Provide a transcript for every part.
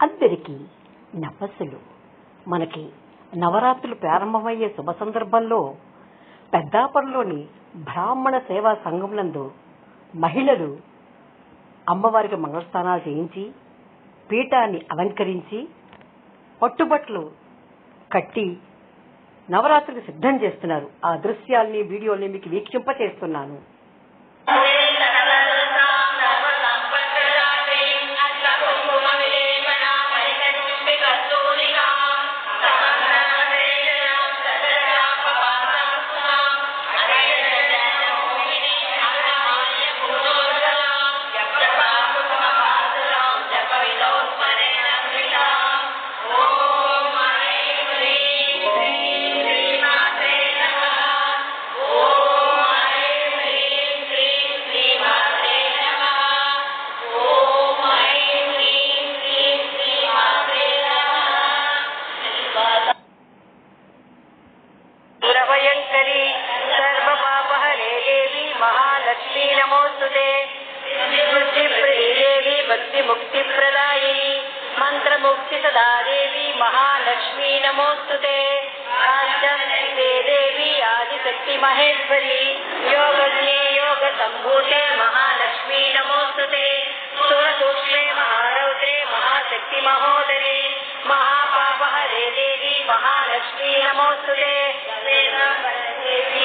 అందరికీ నమస్సులు. మనకి నవరాత్రులు ప్రారంభమయ్యే శుభ సందర్భంలో పెద్దాపురంలోని బ్రాహ్మణ సేవా సంఘములందు మహిళలు అమ్మవారికి మంగళస్నానాలు చేయించి పీఠాన్ని అలంకరించి పట్టుబట్టలు కట్టి నవరాత్రికి సిద్ధం చేస్తున్నారు. ఆ దృశ్యాల్ని వీడియోల్ని మీకు వీక్షింప చేస్తున్నాను महालक्ष्मी नमोऽस्तु ते। बुद्धिप्रिये देवी भक्तिमुक्तिप्रदायिनी मन्त्रमुक्तिसदा देवी महालक्ष्मी नमोऽस्तु ते देवी आदिशक्ति महेश्वरी योगज्ञे योगसम्भूते महालक्ष्मी नमोऽस्तु ते। सुरसूक्ष्मे महारौद्रे महाशक्ति महोदरे महापापहरे देवी महालक्ष्मी नमोऽस्तु ते। जगन्निधे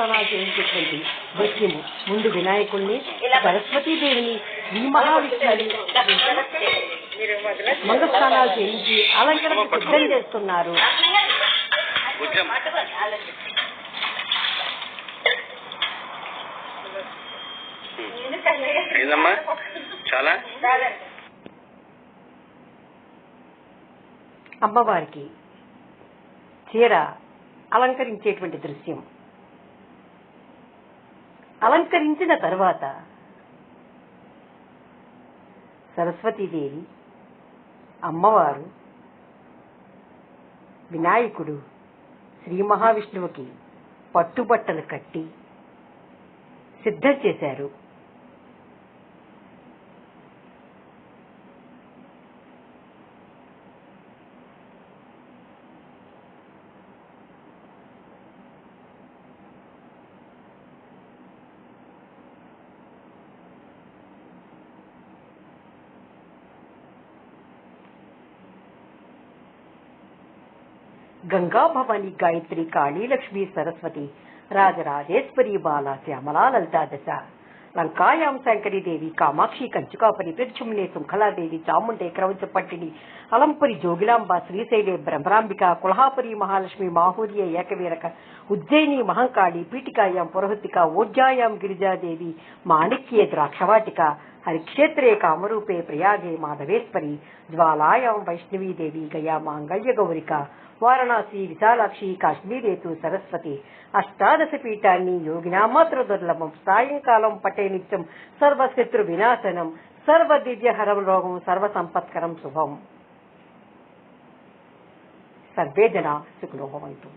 చేయించేటువంటి దృశ్యము ముందు వినాయకుడిని సరస్వతీదేవిని శ్రీ మహావిష్ణువుని మంగళ స్థానాలు చేయించి అలంకరణ సిద్ధం చేస్తున్నారు. చాలా? అమ్మవారికి చీర అలంకరించేటువంటి దృశ్యం. అలంకరించిన తర్వాత సరస్వతీదేవి అమ్మవారు వినాయకుడు శ్రీ మహావిష్ణువుకి పట్టుబట్టలు కట్టి సిద్ధం చేశారు. గంగా భవాని గాయత్రి కాళీ లక్ష్మి సరస్వతి రాజరాజేశ్వరి బాల శ్యామలా లలితాదశ లంకాయాం శంకరీదేవి కామాక్షి కంచుకాపరి ప్రచుమ్నే శృంఖలాదేవి చాముండే క్రౌంచపట్టిని అలంపురి జోగిలాంబ శ్రీశైలే బ్రహ్మరాంబిక కుల్హాపురి మహాలక్ష్మి మాహూర్య ఏకవీరక ఉజ్జయిని మహంకాళి పీఠికాయాం పురహుతిక ఓజ్జాయాం గిరిజాదేవి మాణిక్య ద్రాక్షవాటిక హరిక్షేత్రే కామరూపే ప్రయాగే మాధవేశ్వరి జ్వాలాయాం వైష్ణవీదేవి గయా మాంగళ్య గౌరిక వారణాసి విశాలాక్షి కాశ్మీరేతు సరస్వతి అష్టాదశ పీఠాన్ని యోగినామాత్ర దుర్లభం సాయంకాలం పటే నిత్యం సర్వశత్రు వినాశనం సర్వ దివ్య హరం రోగం సర్వ సంపత్కరం శుభం సర్వే జనా సుఖినో భవంతు